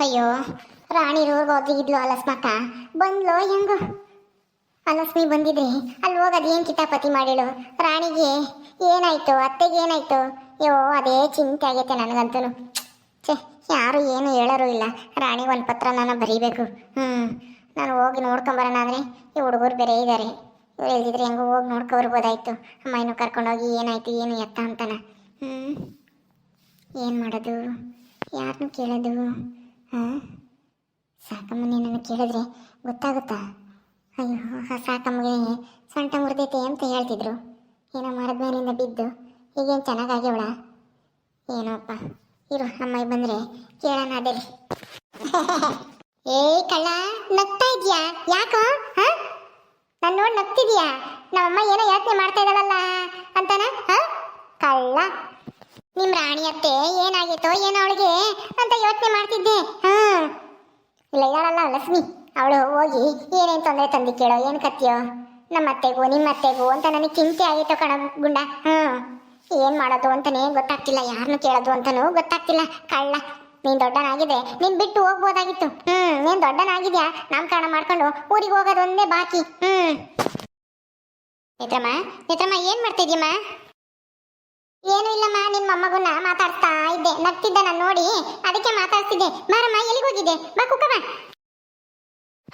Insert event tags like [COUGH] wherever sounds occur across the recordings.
ಅಯ್ಯೋ, ರಾಣಿ ರೋಗ ಹೋಗಿದ್ಲು ಅಲಸ್ಮಕ್ಕ ಬಂದ್ಲೋ ಹೆಂಗೋ? ಅಲಸ್ಮಿ ಬಂದಿದ್ರಿ. ಅಲ್ಲಿ ಹೋಗೋದು ಏನು ಕಿತಾಪತಿ ಮಾಡಿಳು? ರಾಣಿಗೆ ಏನಾಯ್ತು? ಅತ್ತೆಗೆ ಏನಾಯ್ತು? ಅಯ್ಯೋ ಅದೇ ಚಿಂತೆ ಆಗೈತೆ ನನಗಂತೂ ಛೇ, ಯಾರು ಏನು ಹೇಳೋರು ಇಲ್ಲ. ರಾಣಿಗೆ ಒಂದು ಪತ್ರ ನಾನು ಬರೀಬೇಕು. ಹ್ಞೂ ನಾನು ಹೋಗಿ ನೋಡ್ಕೊಂಬರೋಣ ಅಂದರೆ ಈ ಹುಡುಗರು ಬೇರೆ ಇದ್ದಾರೆ ಇವ್ರು ಹೇಳ್ತಿದ್ರೆ ಹೆಂಗೋ ಹೋಗಿ ನೋಡ್ಕೊಬರ್ಬೋದಾಯ್ತು. ಅಮ್ಮ ಇನ್ನು ಕರ್ಕೊಂಡೋಗಿ ಏನಾಯ್ತು, ಏನು ಎತ್ತ ಅಂತಾನ. ಹ್ಞೂ ಏನು ಮಾಡೋದು? ಯಾರನ್ನೂ ಕೇಳೋದು? ಹಾಂ ಸಾಕಮ್ಮನೇ ನನ್ನ ಕೇಳಿದ್ರೆ ಗೊತ್ತಾಗುತ್ತಾ? ಅಯ್ಯೋ, ಆ ಸಾಕಮ್ಮಗೆ ಸೊಂಟ ಮುರಿದೈತೆ ಅಂತ ಹೇಳ್ತಿದ್ರು. ಏನೋ ಮರದ ಮೇಲಿಂದ ಬಿದ್ದು ಈಗೇನು ಚೆನ್ನಾಗಾಗ್ಯವಳ? ಏನೋಪ್ಪ, ಇರು ಅಮ್ಮ ಬಂದರೆ ಕೇಳೋಣ ಅದೇ [LAUGHS] ಏಯ್ ಕಳ್ಳ, ನಗ್ತಾ ಇದೆಯಾ? ಯಾಕೋ? ಹಾಂ? ನಾನು ನೋಡಿ ನಗ್ತಿದ್ಯಾ? ನಮ್ಮಮ್ಮ ಏನೋ ಯೋಚನೆ ಮಾಡ್ತಾ ಇದ್ದಾಳಲ್ಲ ಅಂತಾನ? ಹಾಂ? ಕಳ್ಳ. ನಿಮ್ ರಾಣಿ ಅತ್ತೆ ಏನಾಗಿತ್ತೋ ಏನೋ ಅವಳಿಗೆ ಅಂತ ಯೋಚನೆ ಮಾಡ್ತಿದ್ದೆ. ಹಾ. ಇಲ್ಲ ಇದ್ದಾಳಲ್ಲ ಲಕ್ಷ್ಮಿ. ಅವಳು ಹೋಗಿ ಏನೇನು ತೊಂದರೆ ತಂದು ಕೇಳೋ, ಏನು ಕತ್ತಿಯೋ? ನಮ್ಮ ಅತ್ತೆಗೂ ನಿಮ್ಮ ಅತ್ತೆಗೂ ಅಂತ ನನಗೆ ಚಿಂತೆ ಆಗಿತ್ತು ಕಣ ಗುಂಡ. ಹ್ಮ್ ಏನು ಮಾಡೋದು ಅಂತಲೇ ಗೊತ್ತಾಗ್ತಿಲ್ಲ ಯಾರನ್ನು ಕೇಳೋದು ಅಂತಾನೂ ಗೊತ್ತಾಗ್ತಿಲ್ಲ. ಕಳ್ಳ, ನೀನು ದೊಡ್ಡನಾಗಿದೆ ನೀನ್ ಬಿಟ್ಟು ಹೋಗ್ಬೋದಾಗಿತ್ತು. ಹ್ಞೂ ನೀನು ದೊಡ್ಡನಾಗಿದ್ಯಾ? ನಾಮಕರಣ ಮಾಡ್ಕೊಂಡು ಊರಿಗೆ ಹೋಗೋದು ಒಂದೇ ಬಾಕಿ. ಹ್ಞೂ ನೇತ್ರಮ್ಮ ನೇತ್ರಮ್ಮ, ಏನ್ ಮಾಡ್ತಿದ್ಯಮ್ಮ? ಏನು ಇಲ್ಲಮ್ಮ, ನಿನ್ ಮೊಮ್ಮಗುನ ಮಾತಾಡ್ತಾ ಇದ್ದೆ. ನಗ್ತಿದ್ದ ನಾನು ನೋಡಿ, ಅದಕ್ಕೆ ಮಾತಾಡ್ತಿದ್ದೆ. ಬಾರಮ್ಮ ಹೋಗಿದೆ ಬಾ ಕುಕ್ಕಮ್ಮ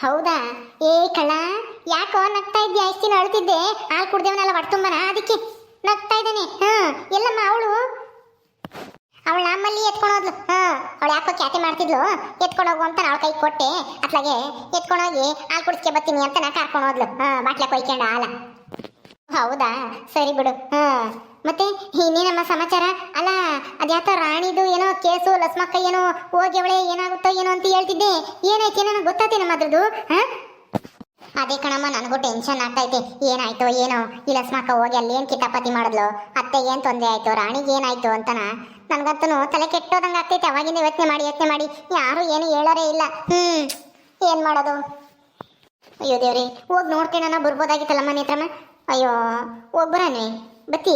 ಹೌದಾ? ಏ ಕಳ ಯಾಕೋ ನಗ್ತಾ ಇದ್ದೆ ದಿನ ಅಳ್ತಿದ್ದೆ. ಹಾಲು ಕುಡ್ದೇವನಲ್ಲ ಹೊಟ್ಟುಂಬನ ಅದಕ್ಕೆ ನಗ್ತಾ ಇದ್ದಾನೆ. ಹಾ, ಎಲ್ಲಮ್ಮ ಅವಳು? ಅವಳು ನಮ್ಮಲ್ಲಿ ಎತ್ಕೊಂಡು ಹೋದ್ಲು. ಹಾ, ಅವಳು ಯಾಕೋ ಕ್ಯಾತೆ ಮಾಡ್ತಿದ್ಲು. ಎತ್ಕೊಂಡು ಹೋಗು ಅಂತ ಅವಳ ಕೈ ಕೊಟ್ಟೆ. ಅತ್ಲಾಗೆ ಎತ್ಕೊಂಡೋಗಿ ಹಾಲು ಕುಡಿಸ್ಕೆ ಬರ್ತೀನಿ ಅಂತ ನಾ ಕರ್ಕೊಂಡು ಹೋದ್ಲು. ಹಾ, ಬಾಟ್ಲೆ ಕೊಯ್ಕೊಂಡು ಹಾಲ. ಹೌದಾ? ಸರಿ ಬಿಡು. ಹಾ. ಮತ್ತೆ ಇನ್ನೇನಮ್ಮ ಸಮಾಚಾರ? ಅಲ್ಲ, ಅದ್ಯಾತ ರಾಣಿದು ಏನೋ ಕೇಸು, ಲಸ್ಮಕ್ಕ ಏನೋ ಹೋಗಿ ಅವಳೆ ಏನಾಗುತ್ತೋ ಏನೋ ಅಂತ ಹೇಳ್ತಿದ್ದೆ. ಏನಾಯ್ತು ನನಗೆ ಗೊತ್ತಾತೇನಮ್ಮ ಅದ್ರದ್ದು, ಹಾ? ಅದೇ ಕಣಮ್ಮ, ನನಗೂ ಟೆನ್ಷನ್ ಆಗ್ತೈತೆ. ಏನಾಯ್ತೋ ಏನೋ? ಈ ಲಸ್ಮಕ್ಕ ಹೋಗಿ ಅಲ್ಲಿ ಏನ್ ಕಿತಾಪತಿ ಮಾಡಿದ್ಲು? ಅತ್ತೆ ಏನು ತೊಂದರೆ ಆಯ್ತು? ರಾಣಿಗೆ ಏನಾಯ್ತು ಅಂತನ? ನನಗಂತೂ ತಲೆ ಕೆಟ್ಟೋದಂಗೆ ಆಗ್ತೈತೆ. ಅವಾಗಿಂದ ಯೋಚನೆ ಮಾಡಿ ಯೋಚನೆ ಮಾಡಿ. ಯಾರು ಏನು ಹೇಳೋರೇ ಇಲ್ಲ. ಹ್ಮ್, ಏನ್ ಮಾಡೋದು? ಅಯ್ಯೋ ದೇವ್ರಿ, ಹೋಗಿ ನೋಡ್ಕೊಳ್ಳೋಣ ಬರ್ಬೋದಾಗಿತ್ತಲ್ಲಮ್ಮ ನೇತ್ರಮ್ಮ? ಅಯ್ಯೋ ಒಬ್ಬರನೇ ಬತ್ತಿ.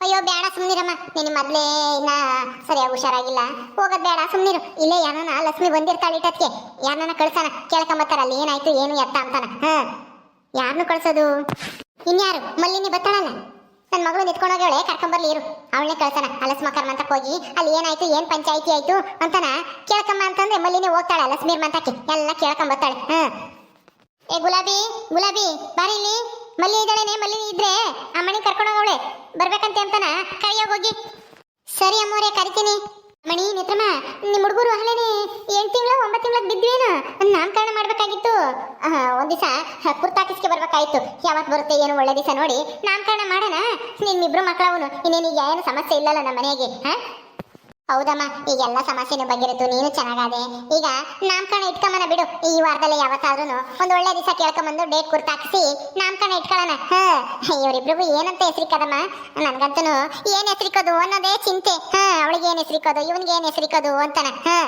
ಅಯ್ಯೋ, ಬೇಡ ಸುಮ್ನಿರಮ್ಮ. ನಿನ್ನ ಮೊದ್ಲೇ ಇನ್ನ ಸರಿಯಾಗಿ ಹುಷಾರಾಗಿಲ್ಲ. ಹೋಗೋದ್ ಬೇಡ, ಸುಮ್ನಿರು. ಇಲ್ಲೇ ಯಾರನ್ನ ಲಕ್ಷ್ಮಿ ಬಂದಿರ್ತಾಳೆ ಇಟ್ಟಕ್ಕೆ ಯಾರನ್ನ ಕಳ್ಸಣ. ಕೇಳ್ಕೊಂಬತ್ತಾರ, ಅಲ್ಲಿ ಏನಾಯ್ತು, ಏನು ಎತ್ತ ಅಂತಾನ. ಹಾ. ಯಾರನ್ನು ಕಳ್ಸೋದು? ಇನ್ಯಾರು? ಮಲ್ಲಿನಿ ಬತ್ತಾಳಲ್ಲ? ನನ್ನ ಮಗಳು ನಿಂತ್ಕೊಂಡೋಗವಳೆ ಕರ್ಕೊಂಬರ್ಲಿ ಇರು. ಅವಳನ್ನೇ ಕಳ್ಸಣ. ಅಲಸ್ಮಕರ್ ಮಂತಕ್ಕೆ ಹೋಗಿ, ಅಲ್ಲಿ ಏನಾಯ್ತು, ಏನ್ ಪಂಚಾಯಿತಿ ಆಯ್ತು ಅಂತಾನ ಕೇಳ್ಕಮ್ಮ ಅಂತಂದ್ರೆ ಮಲ್ಲಿನಿ ಹೋಗ್ತಾಳೆ ಅಲಸ್ಮೀರ್ ಮಂತಕ್ಕೆ ಎಲ್ಲ ಕೇಳ್ಕೊಂಬತ್ತಾಳೆ. ಹಾ. ಏ, ಗುಲಾಬಿ ಗುಲಾಬಿ, ಬರೀಲಿ. ಮಲ್ಲಿ ಇದ್ದಾಳೇನೆ, ಮಲ್ಲಿ ಇದ್ರೆ ಆ ಮಣಿ ಕರ್ಕೊಂಡೋಗವಳೆ ಬರ್ಬೇಕಂತೆ ಅಂತಾನ? ಕೈಯೋಗ ಹೋಗಿ. ಸರಿ ಅಮ್ಮೋರೆ, ಕರಿತೀನಿ. ಮಣಿ, ನೇತ್ರಮ್ಮ ನಿಮ್ಮ ಹುಡುಗರು ಹಲೇನೆ ಎಂಟು ತಿಂಗಳು, ಒಂಬತ್ತು ತಿಂಗಳ ಬಿದ್ವೇನು ನಾಮಕರಣ ಮಾಡ್ಬೇಕಾಗಿತ್ತು. ಒಂದ್ ದಿವಸ ಕುರ್ತಾಕಿಸ್ಕೆ ಬರ್ಬೇಕಾಯ್ತು. ಯಾವತ್ತು ಬರುತ್ತೆ, ಏನು ಒಳ್ಳೆ ದಿವಸ ನೋಡಿ ನಾಮಕರಣ ಮಾಡೋಣ. ನಿಮ್ಮಿಬ್ರು ಮಕ್ಕಳವನು ಇನ್ನೇನು ಏನು ಸಮಸ್ಯೆ ಇಲ್ಲಲ್ಲ ನಮ್ಮ ಮನೆಗೆ ಹಾ? ಹೌದಮ್ಮ, ಈಗ ಎಲ್ಲ ಸಮಸ್ಯೆನೂ ಬಗೆರಿತು ನೀನು ಚೆನ್ನಾಗಾದೆ. ಈಗ ನಾಮಕರಣ ಇಟ್ಕೊಂಬನ ಬಿಡು. ಈ ವಾರದಲ್ಲಿ ಯಾವತ್ತಾದ್ರೂ ಒಂದು ಒಳ್ಳೆ ದಿವಸ ಕೇಳ್ಕೊಂಬಂದು ಡೇಟ್ ಕುರ್ತಾಕಿಸಿ ನಾಮಕರಣ ಇಟ್ಕೊಳ್ಳೋಣ. ಹಾ, ಇವರಿಬ್ರಿಗೂ ಏನಂತ ಹೆಸರಿಕದಮ್ಮ ನನಗಂತೂ ಏನು ಹೆಸರಿಕೋದು ಅನ್ನೋದೇ ಚಿಂತೆ. ಹಾ, ಅವಳಿಗೆ ಏನು ಹೆಸರಿಕೋದು ಇವನಿಗೆ ಏನು ಹೆಸರಿಕೋದು ಅಂತಾನ. ಹಾ.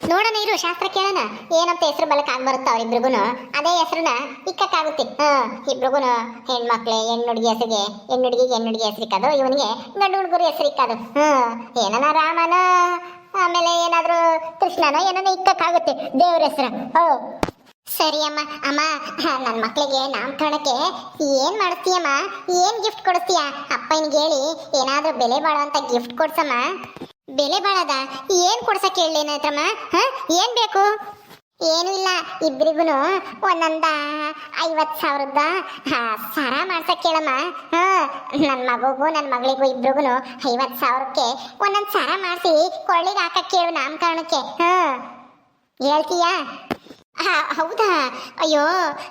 ನೋಡೋಣ ಇರು, ಶಾಸ್ತ್ರ ಕೇಳೋಣ. ಏನಂತ ಹೆಸರು ಬಲಕ್ ಆಗ್ಬರುತ್ತ ಅವ್ರಿಬ್ರಿಗೂ ಅದೇ ಹೆಸರನ್ನ ಇಕ್ಕಕ್ಕಾಗುತ್ತೆ. ಹಾ ಇಬ್ರಿಗೂ ಹೆಣ್ಮಕ್ಳೆ ಹೆಣ್ಣು ಹುಡುಗಿ ಹೆಸರಿಗೆ ಹೆಣ್ಣು ಹುಡುಗಿಗೆ ಹೆಣ್ಣು ಹುಡುಗಿ ಹೆಸರಿಕ್ಕದು, ಇವನಿಗೆ ಗಂಡು ಹುಡುಗರು ಹೆಸರಿಕ್ಕದು. ಹ್ಮ್ ಏನನ ರಾಮನ, ಆಮೇಲೆ ಏನಾದ್ರೂ ಕೃಷ್ಣನ, ಏನನ ಇಕ್ಕಕ್ಕಾಗುತ್ತೆ ದೇವ್ರ ಹೆಸರು. ಓ ಸರಿ ಅಮ್ಮ ಅಮ್ಮ ನನ್ನ ಮಕ್ಕಳಿಗೆ ನಾಮಕರಣಕ್ಕೆ ಏನ್ ಮಾಡಿಸ್ತೀಯಮ್ಮ? ಏನ್ ಗಿಫ್ಟ್ ಕೊಡಿಸ್ತೀಯ? ಅಪ್ಪನಿಗೆ ಹೇಳಿ, ಏನಾದ್ರೂ ಬೆಲೆ ಬಾಳುವಂತ ಗಿಫ್ಟ್ ಕೊಡ್ಸಮ್ಮ. ಬೆಲೆ ಬಾಳದ. ಏನ್ ಕೊಡ್ಸಕ್ ಹೇಳಿ ಹ? ಏನ್ ಬೇಕು? ಏನು ಇಲ್ಲ ಇಬ್ರಿಗೂ ಒಂದೊಂದ ಐವತ್ ಸಾವಿರದ ಸರ ಮಾಡ್ಸಕ್ ಕೇಳಮ್ಮ. ಹ ನನ್ನ ಮಗುಗೂ ನನ್ನ ಮಗಳಿಗೂ ಇಬ್ರಿಗೂ ಐವತ್ ಸಾವಿರಕ್ಕೆ ಒಂದೊಂದ್ ಸರ ಮಾಡಿಸಿ ಕೊಳ್ಳಿಗೆ ಹಾಕಕ್ ಕೇಳು ನಾಮಕರಣಕ್ಕೆ ಹ, ಹೇಳ್ತೀಯಾ? ಹೌದಾ? ಅಯ್ಯೋ,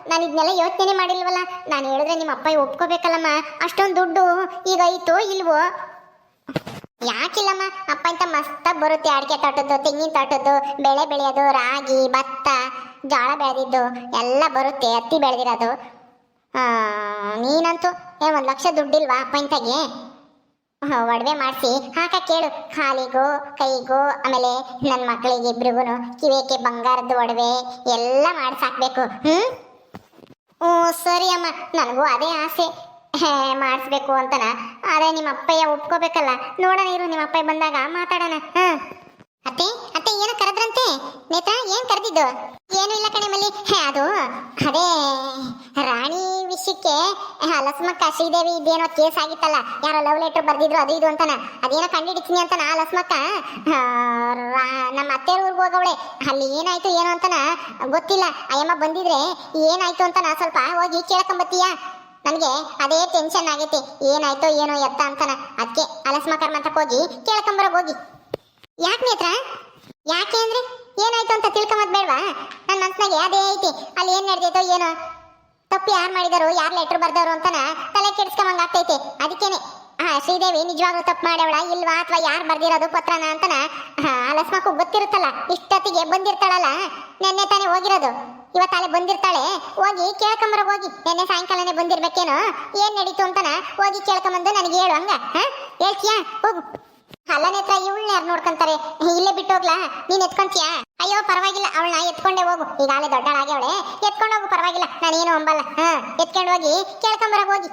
ನಾನು ಇದನ್ನೆಲ್ಲ ಯೋಚನೆ ಮಾಡಿಲ್ವಲ್ಲ? ನಾನು ಹೇಳಿದ್ರೆ ನಿಮ್ಮ ಅಪ್ಪ ಒಪ್ಕೋಬೇಕಲ್ಲಮ್ಮ. ಅಷ್ಟೊಂದು ದುಡ್ಡು ಈಗ ಐತೋ ಇಲ್ವೋ ಯಾಕಿಲ್ಲಮ್ಮ? ಅಪ್ಪ ಅಂತ ಮಸ್ತಾಗಿ ಬರುತ್ತೆ. ಅಡಿಕೆ ತೋಟದ್ದು, ತೆಂಗಿನ ತೋಟದ್ದು, ಬೆಳೆ ಬೆಳೆಯೋದು, ರಾಗಿ, ಭತ್ತ, ಜೋಳ ಬೆಳೆದಿದ್ದು, ಎಲ್ಲ ಬರುತ್ತೆ. ಹತ್ತಿ ಬೆಳೆದಿರೋದು. ನೀನಂತೂ, ಏ, ಒಂದು ಲಕ್ಷ ದುಡ್ಡಿಲ್ವಾ ಅಪ್ಪ ಇಂತಾಗೆ? ಒಡವೆ ಮಾಡಿಸಿ. ಹಾಕ ಕೇಳು. ಕಾಲಿಗೂ, ಕೈಗೂ, ಆಮೇಲೆ ನನ್ನ ಮಕ್ಕಳಿಗೆ ಇಬ್ರಿಗೂ ಕಿವಿಯಕ್ಕೆ ಬಂಗಾರದ ಒಡವೆ ಎಲ್ಲ ಮಾಡಿಸಾಕ್ಬೇಕು. ಹ್ಞೂ ಹ್ಞೂ ಸರಿ ಅಮ್ಮ. ನನಗೂ ಅದೇ ಆಸೆ. ಹೇ, ಮಾಡಿಸ್ಬೇಕು ಅಂತನ. ಅದೇ ನಿಮ್ಮ ಅಪ್ಪಯ್ಯ ಒಪ್ಕೋಬೇಕಲ್ಲ. ನೋಡೋಣ ಇರು, ನಿಮ್ಮ ಅಪ್ಪಯ್ಯ ಬಂದಾಗ ಮಾತಾಡೋಣ, ಹಾಂ? ಅತ್ತೆ ಅತ್ತೆ, ಏನೋ ಕರೆದ್ರಂತೆ? ನೇತ್ರ, ಏನು ಇಲ್ಲ ಕಣೆ ಮಲ್ಲಿ. ಅದು, ಅದೇ, ರಾಣಿ ವಿಷಯಕ್ಕೆ ಲಸ್ಮಕ್ಕ ಶ್ರೀದೇವಿ ಇದೇನೋ ಕೇಸ್ ಆಗಿತ್ತಲ್ಲ. ಯಾರೋ ಲವ್ ಲೆಟರ್ ಬರ್ದಿದ್ರು, ಅದು ಇದು ಅಂತಾನ. ಅದೇನೋ ಕಂಡಿಡಿತೀನಿ ಅಂತಾನ ಆ ಲಸ್ಮಕ್ಕ ನಮ್ಮ ಅತ್ತೆ ಊರಿಗೆ ಹೋಗವಳೆ. ಅಲ್ಲಿ ಏನಾಯ್ತು, ಏನೋ ಅಂತಾನ ಗೊತ್ತಿಲ್ಲ. ಅಯ್ಯಮ್ಮ ಬಂದಿದ್ರೆ ಏನಾಯ್ತು ಅಂತನ ನಾ ಸ್ವಲ್ಪ ಹೋಗಿ ಕೇಳ್ಕೊಂಬತ್ತೀಯಾ? ನನಗೆ ಅದೇ ಟೆನ್ಷನ್ ಆಗೈತಿ. ಏನಾಯ್ತೋ ಏನೋ ಎತ್ತ ಅಂತಾನ. ಅದಕ್ಕೆ ಅಲಸ್ಮಕರ್ ಅಂತ ಹೋಗಿ ಕೇಳ್ಕೊಂಬರ ಹೋಗಿ. ಯಾಕೆ ನೇತ್ರ? ಯಾಕೆ ಅಂದ್ರೆ ಏನಾಯ್ತು ಅಂತ ತಿಳ್ಕೊಂಬದ್ ಬೇಡವಾ? ನನ್ನ ಮನ್ಸಿನಾಗೆ ಅದೇ ಐತಿ. ಅಲ್ಲಿ ಏನ್ ನಡೆದೈತೋ ಏನೋ. ತಪ್ಪು ಯಾರು ಮಾಡಿದಾರು, ಯಾರು ಲೆಟರ್ ಬರ್ದವ್ರು ಅಂತನ ತಲೆ ಕೆಡ್ಸ್ಕೊಂಬಂಗ ಆಗ್ತೈತೆ. ಅದಕ್ಕೇನೆ ಹಾ ಶ್ರೀದೇವಿ ನಿಜವಾಗ್ಲೂ ತಪ್ಪು ಮಾಡ್ಯವಳ? ಇಲ್ವಾ ಅಥವಾ ಯಾರು ಬರ್ದಿರೋದು ಪತ್ರನ ಅಂತನ? ಅಲಸ್ಮಕ್ಕೂ ಗೊತ್ತಿರುತ್ತಲ್ಲ. ಇಷ್ಟೊತ್ತಿಗೆ ಬಂದಿರ್ತಾಳಲ್ಲ. ನೆನ್ನೆ ತಾನೇ ಹೋಗಿರೋದು. ಇವತ್ತು ಅಲ್ಲಿ ಬಂದಿರ್ತಾಳೆ, ಹೋಗಿ ಕೇಳ್ಕೊಂಬರ ಹೋಗಿ. ನೆನ್ನೆ ಸಾಯಂಕಾಲನೇ ಬಂದಿರ್ಬೇಕೇನು? ಏನ್ ನಡೀತು ಅಂತಾನ? ಹೋಗಿ ಕೇಳ್ಕೊಂಬಂದು ನನಗೆ ಹೇಳು, ಹಂಗ? ಹೇಳ್ತೀಯಾ? ಹೋಗು. ಅಲ್ಲ ಹತ್ರ ಯಾರು ನೋಡ್ಕೊಂತಾರೆ? ಇಲ್ಲೇ ಬಿಟ್ಟು ಹೋಗ್ಲಾ ನೀನ್ ಎತ್ಕೊಂತೀಯಾ? ಅಯ್ಯೋ, ಪರವಾಗಿಲ್ಲ, ಅವಳನ್ನ ಎತ್ಕೊಂಡೇ ಹೋಗು. ಈಗಾಗಲೇ ದೊಡ್ಡಳಾಗ್ಯವಳೆ. ಎತ್ಕೊಂಡು ಹೋಗು, ಪರವಾಗಿಲ್ಲ. ನಾನೇನು ಅಂಬಲ್ಲ. ಹಾ? ಎತ್ಕೊಂಡು ಹೋಗಿ ಕೇಳ್ಕೊಂಬರ ಹೋಗಿ.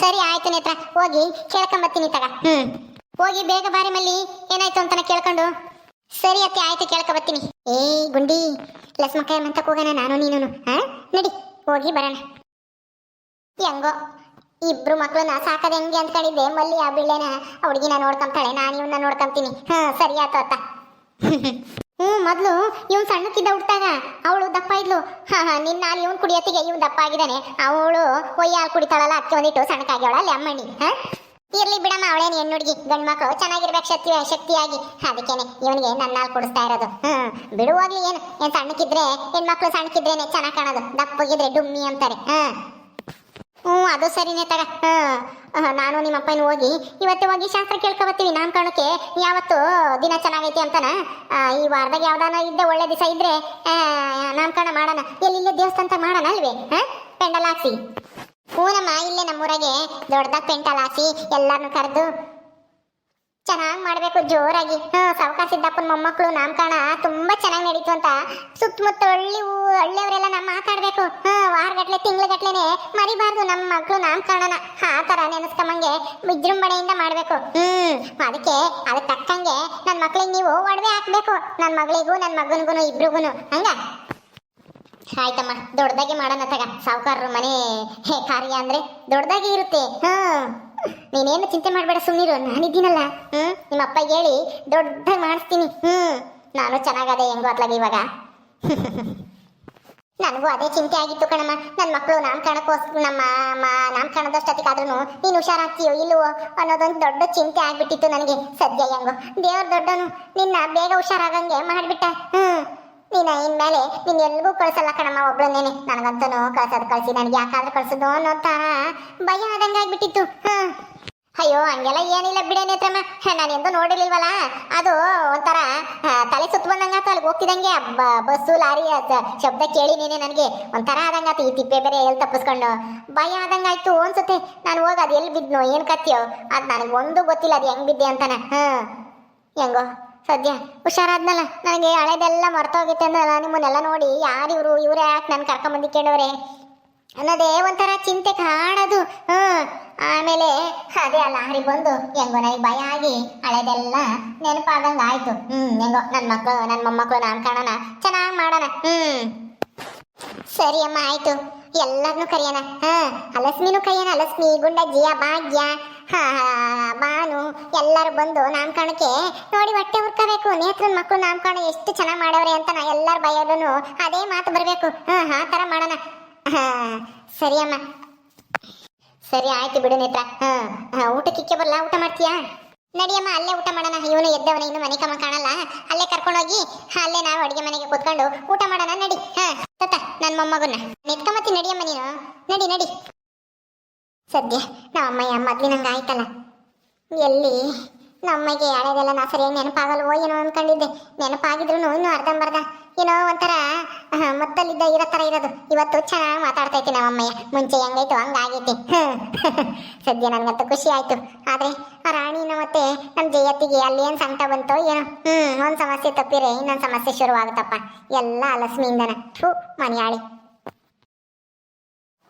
ಸರಿ ಆಯ್ತು ನೇತ್ರ, ಹೋಗಿ ಕೇಳ್ಕೊಂಬತ್ತೀನಿ ತಗ. ಹ್ಮ್. ಹೋಗಿ ಬೇಗ ಬಾರಿ ಮಲ್ಲಿ. ಏನಾಯ್ತು ಅಂತಾನ ಕೇಳ್ಕೊಂಡು? ಸರಿ ಅತ್ತೆ, ಆಯ್ತು ಕೇಳ್ಕೊಂಬತ್ತೀನಿ ಏ, ಗುಂಡಿ ಲಸ್ಮಕಾಯ ಮಂತಕ್ ಹೋಗೋಣ ನಾನು, ನೀನು ಹಾ? ನಡಿ, ಹೋಗಿ ಬರೋಣ. ಹೆಂಗೋ, ಇಬ್ರು ಮಕ್ಳನ್ನ ಸಾಕದ ಹೆಂಗೆ ಅಂದ್ಕೊಂಡಿದ್ದೆ ಮಲ್ಲಿ ಆ ಬಿಳ್ಳೆನ ಹುಡುಗಿನ ನೋಡ್ಕೊಂತಾಳೆ. ನಾನು ಇವನ್ನ ನೋಡ್ಕೊಂತೀನಿ. ಹಾ, ಸರಿ ಆತು ಅತ್ತ. [LAUGHS] ಹ್ಞೂ ಮೊದ್ಲು ಇವ್ನು ಸಣ್ಣಕ್ಕಿದ್ದ ಹುಟ್ಟಾಗ ಅವಳು ದಪ್ಪ ಇದ್ಲು. ಹಾ ಹಾ, ನಿನ್ನ ನಾನು ಇವ್ನು ಕುಡಿಯತ್ತಿಗೆ ಇವ್ನು ದಪ್ಪ ಆಗಿದ್ದಾನೆ. ಅವಳು ಒಯ್ಯ ಕುಡಿತಾಳಲ್ಲ ಅದಕ್ಕೆ ಒಂದಿಟ್ಟು ಸಣ್ಣಕ್ಕಾಗ್ಯವಳ ಅಲ್ಲಿ ಹಾ? ಇರ್ಲಿ ಬಿಡಮ್ಮ, ಅವಳೇನು ಹೆಣ್ಣು ಹುಡುಗಿ ಗಂಡು ಮಕ್ಕಳು ಚೆನ್ನಾಗಿರ್ಬೇಕು ಶಕ್ತಿ ಶಕ್ತಿಯಾಗಿ. ಅದಕ್ಕೇನೆ, ಇವನಿಗೆ ನನ್ನ ಹಾಲು ಕುಡಿಸ್ತಾ ಇರೋದು. ಹ್ಮ್, ಬಿಡುವಾಗ್ಲಿ ಏನು? ಏನು ಸಣ್ಣಕ್ಕಿದ್ರೆ, ಹೆಣ್ಮಕ್ಳು ಸಣ್ಣಕ್ಕಿದ್ರೇನೆ ಚೆನ್ನಾಗಿ ಕಾಣೋದು. ದಪ್ಪಗಿದ್ರೆ ಡುಮ್ಮಿ ಅಂತಾರೆ. ಹಾ ಹ್ಞೂ ಅದು ಸರಿನೇ ತಗ. ಹಾಂ ನಾನು ನಿಮ್ಮ ಅಪ್ಪನ ಹೋಗಿ, ಇವತ್ತು ಹೋಗಿ ಶಾಸ್ತ್ರ ಕೇಳ್ಕೊಬತ್ತೀವಿ. ಕಾರಣಕ್ಕೆ ಯಾವತ್ತು ದಿನ ಚೆನ್ನಾಗೈತಿ ಅಂತಾನ? ಈ ವಾರದಾಗ ಯಾವ್ದಾನ ಇದ್ದೆ ಒಳ್ಳೆ ದಿವಸ ಇದ್ರೆ ನಾನ್ ನಾಮಕರಣ ಮಾಡೋಣ. ಎಲ್ಲಿ ದೇವಸ್ಥಾನ ಮಾಡೋಣ ಅಲ್ವೇ? ಹಾ? ಪೆಂಡಲ್ ಹಾಕ್ಸಿ. ಹೂನಮ್ಮ, ಇಲ್ಲೇ ನಮ್ಮೂರಾಗೆ ದೊಡ್ಡದಾಗ ಪೆಂಟಲ್ ಹಾಕಿ ಎಲ್ಲಾರನ್ನು ಕರೆದು ಚೆನ್ನಾಗಿ ಮಾಡ್ಬೇಕು ಜೋರಾಗಿ. ಹಾಂ ಸಾವಕಾಶ ಸಿದ್ದಪ್ಪನ ಮೊಮ್ಮಕ್ಕಳು ನಾಮಕರಣ ತುಂಬಾ ಚೆನ್ನಾಗಿ ನಡೀತು ಅಂತ ಸುತ್ತಮುತ್ತ ಹಳ್ಳಿ ಹಳ್ಳಿಯವರೆಲ್ಲ ನಮ್ಮ ಮಾತಾಡ್ಬೇಕು. ಹಾಂ, ವಾರಗಟ್ಲೆ, ತಿಂಗ್ಳುಗಟ್ಲೆನೆ ಮರಿಬಾರ್ದು ನಮ್ಮ ಮಕ್ಕಳು ನಾಮಕರಣನ ಆ ತರ ನೆನೆಸ್ಕೊಂಬಂಗೆ ವಿಜೃಂಭಣೆಯಿಂದ ಮಾಡ್ಬೇಕು. ಹ್ಮ್, ಅದಕ್ಕೆ ಅದಕ್ಕೆ ತಕ್ಕಂಗೆ ನನ್ನ ಮಕ್ಳಿಗೆ ನೀವು ಒಡವೆ ಹಾಕ್ಬೇಕು. ನನ್ನ ಮಗಳಿಗೂ ನನ್ನ ಮಗನಿಗೂ ಇಬ್ರಿಗೂ ಹಂಗ? ಆಯ್ತಮ್ಮ ದೊಡ್ಡದಾಗಿ ಮಾಡೋಣ ತಗ. ಸಾವುಕಾರರು ಮನೆ ಹೇ, ಕಾರ್ಯ ಅಂದ್ರೆ ದೊಡ್ಡದಾಗಿ ಇರುತ್ತೆ. ಹಾ. ನೀನೇನು ಚಿಂತೆ ಮಾಡಬೇಡ ಸುಮ್ಮನಿರು ನಾನಿದ್ದೀನಲ್ಲ ಹ್ಞೂ ನಿಮ್ಮ ಅಪ್ಪ ಹೇಳಿ ದೊಡ್ಡದಾಗಿ ಮಾಡಿಸ್ತೀನಿ. ಹ್ಞೂ ನಾನು ಚೆನ್ನಾಗದೆ ಹೆಂಗೋ ಅತ್ಲಾಗ ಇವಾಗ. [LAUGHS] ನನಗೂ ಅದೇ ಚಿಂತೆ ಆಗಿತ್ತು ಕಣಮ್ಮ. ನನ್ನ ಮಕ್ಕಳು ನಾಮಕರಣಕ್ಕೋಸ್ ನಮ್ಮ ನಾಮಕರಣದಷ್ಟೊತ್ತಿಗಾದ್ರೂ ನೀನು ಹುಷಾರಾಗ್ತೀಯೋ ಇಲ್ಲವೋ ಅನ್ನೋದೊಂದು ದೊಡ್ಡ ಚಿಂತೆ ಆಗ್ಬಿಟ್ಟಿತ್ತು ನನಗೆ. ಸದ್ಯ ಹೆಂಗೋ. ದೇವ್ರ ದೊಡ್ಡನು. ನಿನ್ನ ಬೇಗ ಹುಷಾರಾಗಂಗೆ ಮಾಡಿಬಿಟ್ಟೆ. ಹ್ಮ್. ನೀನ ಇನ್ಮೇಲೆ ನೀನ್ ಎಲ್ಗೂ ಕಳ್ಸಲ್ಲ ಕಣಮ್ಮ ಒಬ್ಳನ್ನೇನೆ. ನನಗಂತೂ ಕಳ್ಸೋದು ಕಳ್ಸಿ, ನನಗೆ ಯಾಕಾದ್ರೂ ಕಳ್ಸೋದು ಅನ್ನೋ ತರ ಭಯ ಆದಂಗೆ ಆಗ್ಬಿಟ್ಟಿತ್ತು. ಅಯ್ಯೋ, ಹಂಗೆಲ್ಲ ಏನಿಲ್ಲ ಬಿಡೇ ನೇತ್ರಮ್ಮ. ನಾನು ಎಂದೂ ನೋಡಿರ್ಲಿಲ್ವಲ್ಲ? ಅದು ಒಂಥರ ತಲೆ ಸುತ್ತ ಬಂದಂಗಾತು ಅಲ್ಲಿ ಹೋಗ್ತಿದಂಗೆ ಆ ಬ- ಬಸ್ಸು, ಲಾರಿ ಶಬ್ದ ಕೇಳಿ ನೀನೆ ನನಗೆ. ಒಂಥರ ಆದಂಗಾತು ಈ ತಿಪ್ಪೆ ಬೇರೆ ಎಲ್ಲಿ ತಪ್ಪಿಸ್ಕೊಂಡು. ಭಯ ಆದಂಗಾಯ್ತು ಅನ್ಸುತ್ತೆ. ನಾನು ಹೋಗಿ ಅದು ಎಲ್ಲಿ ಬಿದ್ನೋ ಏನು ಕತ್ತಿಯೋ. ಅದು ನನಗೆ ಒಂದು ಗೊತ್ತಿಲ್ಲ, ಅದು ಹೆಂಗ್ ಬಿದ್ದೆ ಅಂತಾನೆ. ಹಾಂ. ಹೆಂಗೋ? ಸದ್ಯ ಹುಷಾರಾದ್ನಲ್ಲ, ನನಗೆ ಹಳೆದೆಲ್ಲ ಮರ್ತೋಗಿತ್ತೆ ಅಂದಲ್ಲ ನಿಮ್ಮನ್ನೆಲ್ಲ ನೋಡಿ ಯಾರು ಇವರು? ಇವರೇ ಯಾಕೆ ನಾನು ಕರ್ಕೊಂಬಂದಿಕ್ಕೇಳವ್ರೆ ಅನ್ನೋದೇ ಒಂಥರ ಚಿಂತೆ ಕಾಣೋದು. ಹ್ಞೂ ಆಮೇಲೆ ಅದೇ ಅಲ್ಲ, ಹರಿ ಬಂದು ಹೆಂಗೋ ನನಗೆ ಭಯ ಆಗಿ ಹಳೆದೆಲ್ಲ ನೆನಪಾದಂಗೆ ಆಯಿತು ಹ್ಞೂ ಹೆಂಗೋ ನನ್ನ ಮಕ್ಕಳು ನನ್ನ ಮೊಮ್ಮಕ್ಕಳು ನಾನು ಕಾಣೋಣ ಚೆನ್ನಾಗಿ ಮಾಡೋಣ. ಹ್ಞೂ ಸರಿ ಅಮ್ಮ, ಆಯಿತು. ಎಲ್ಲರನ್ನೂ ಕರೆಯೋಣ. ಹಾಂ ಅಲಸ್ಮಿನೂ ಕರೆಯೋಣ. ಅಲಸ್ಮಿ, ಗುಂಡಜ್ಜಿಯ, ಭಾಗ್ಯ. ಬಾನು ಎಲ್ಲರೂ ಬಂದು ನಾಮಕರಣಕ್ಕೆ ನೋಡಿ ಹೊಟ್ಟೆ ಹುರ್ಕೋಬೇಕು ನೇತ್ರನ ಮಕ್ಕಳು ನಾಮಕರಣ ಎಷ್ಟು ಚೆನ್ನಾಗಿ ಮಾಡವ್ರೆ ಅಂತ ನಾ ಎಲ್ಲರ ಬಯೋದನು ಅದೇ ಮಾತು ಬರಬೇಕು. ಹಾ ಆ ಥರ ಮಾಡೋಣ. ಸರಿ ಅಮ್ಮ. ಸರಿ, ಆಯ್ತು ಬಿಡು ನೇತ್ರ. ಹಾ ಹಾ ಊಟಕ್ಕಿಕ್ಕೆ ಬರಲ್ಲ ಊಟ ಮಾಡ್ತೀಯಾ? ನಡಿಯಮ್ಮ ಅಲ್ಲೇ ಊಟ ಮಾಡೋಣ. ಇವನು ಎದ್ದವನ, ಇನ್ನು ಮನೆ ಕಮ್ಮ ಕಾಣಲ್ಲ. ಅಲ್ಲೇ ಕರ್ಕೊಂಡೋಗಿ ಅಲ್ಲೇ ನಾವು ಅಡಿಗೆ ಮನೆಗೆ ಕೂತ್ಕೊಂಡು ಊಟ ಮಾಡೋಣ. ನಡಿ. ಹಾ ತತ್ತ ನನ್ನ ಮೊಮ್ಮಗನ್ನ. ನಿತ್ಕೊಂಬತ್ತಿ ನಡಿಯಮ್ಮ ನೀನು. ನಡಿ ನಡಿ. ಸದ್ಯ ನಮ್ಮಯ್ಯ ಮೊದ್ಲಿನಂಗೆ ಆಯ್ತಲ್ಲ ಎಲ್ಲಿ ನಮ್ಮಗೆ ಹಳೆದೆಲ್ಲ ನಾ ಸರಿಯಾಗಿ ನೆನಪಾಗಲ್ವೋ ಏನೋ ಅನ್ಕೊಂಡಿದ್ದೆ. ನೆನಪಾಗಿದ್ರು ಇನ್ನು ಅರ್ಧಂಬರ್ಧ ಏನೋ ಒಂಥರ ಮೊದಲಿದ್ದ ಇರೋ ಥರ ಇರೋದು. ಇವತ್ತು ಚೆನ್ನಾಗಿ ಮಾತಾಡ್ತೈತಿ ನಮ್ಮಮ್ಮಯ್ಯ ಮುಂಚೆ ಹೆಂಗೈತು ಹಂಗಾಗೈತಿ. ಸದ್ಯ ನನಗಂತೂ ಖುಷಿ ಆಯ್ತು. ಆದ್ರೆ ಆ ರಾಣಿನ ಮತ್ತೆ ನಮ್ಮ ಜಯತ್ತಿಗೆ ಅಲ್ಲಿ ಏನು ಸಂಕಟ ಬಂತೋ ಏನೋ. ಹ್ಮ್, ಒಂದು ಸಮಸ್ಯೆ ತಪ್ಪಿರೆ ಇನ್ನೊಂದು ಸಮಸ್ಯೆ ಶುರುವಾಗುತ್ತಪ್ಪ. ಎಲ್ಲ ಅಲಸ್ಮಿಯಿಂದನ ಥೂ, ಮನೆಯಾಳಿ.